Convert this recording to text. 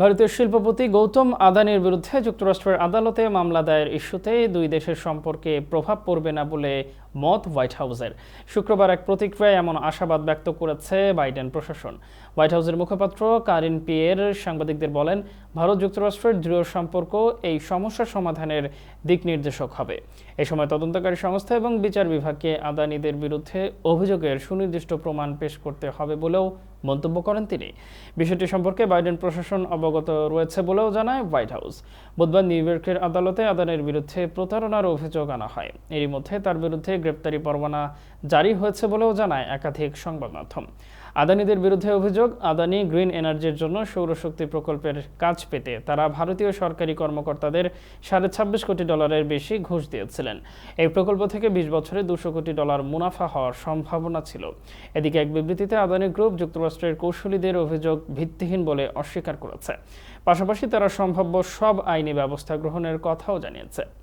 ভারতীয় শিল্পপতি গৌতম আদানির বিরুদ্ধে যুক্তরাষ্ট্রের আদালতে মামলা দায়ের ইস্যুতে দুই দেশের সম্পর্কে প্রভাব পড়বে না বলে মত হোয়াইট হাউসের। শুক্রবার এক প্রতিক্রিয়ায় এমন আশাবাদ ব্যক্ত করেছে বাইডেন প্রশাসন। হোয়াইট হাউসের মুখপাত্র কারিন পিয়ের সাংবাদিকদের বলেন, ভারত যুক্তরাষ্ট্রের দৃঢ় সম্পর্ক এই সমস্যা সমাধানের দিক নির্দেশক হবে। এ সময় তদন্তকারী সংস্থা এবং বিচার বিভাগকে আদানিদের বিরুদ্ধে অভিযোগের সুনির্দিষ্ট প্রমাণ পেশ করতে হবে বলেও মন্তব্য করেন তিনি। বিষয়টি সম্পর্কে বাইডেন প্রশাসন অবগত রয়েছে বলেও জানায় হোয়াইট হাউস। বুধবার নিউ ইয়র্কের আদালতে আদানের বিরুদ্ধে প্রতারণার অভিযোগ আনা হয়। এরই মধ্যে তার বিরুদ্ধে গ্রেপ্তারি পরোয়ানা জারি হয়েছে বলেও জানায় একাধিক সংবাদ মাধ্যম আদানিদের বিরুদ্ধে অভিযোগ, আদানি গ্রিন এনার্জির জন্য সৌরশক্তি প্রকল্পের কাজ পেতে তারা ভারতীয় সরকারি কর্মকর্তাদের সাড়ে ছাব্বিশ কোটি ডলারের বেশি ঘুষ দিয়েছিলেন। এই প্রকল্প থেকে বিশ বছরে দুশো কোটি ডলার মুনাফা হওয়ার সম্ভাবনা ছিল। এদিকে এক বিবৃতিতে আদানি গ্রুপ যুক্তরাষ্ট্রের কৌশলীদের অভিযোগ ভিত্তিহীন বলে অস্বীকার করেছে। পাশাপাশি তারা সম্ভাব্য সব আইনি ব্যবস্থা গ্রহণের কথাও জানিয়েছে।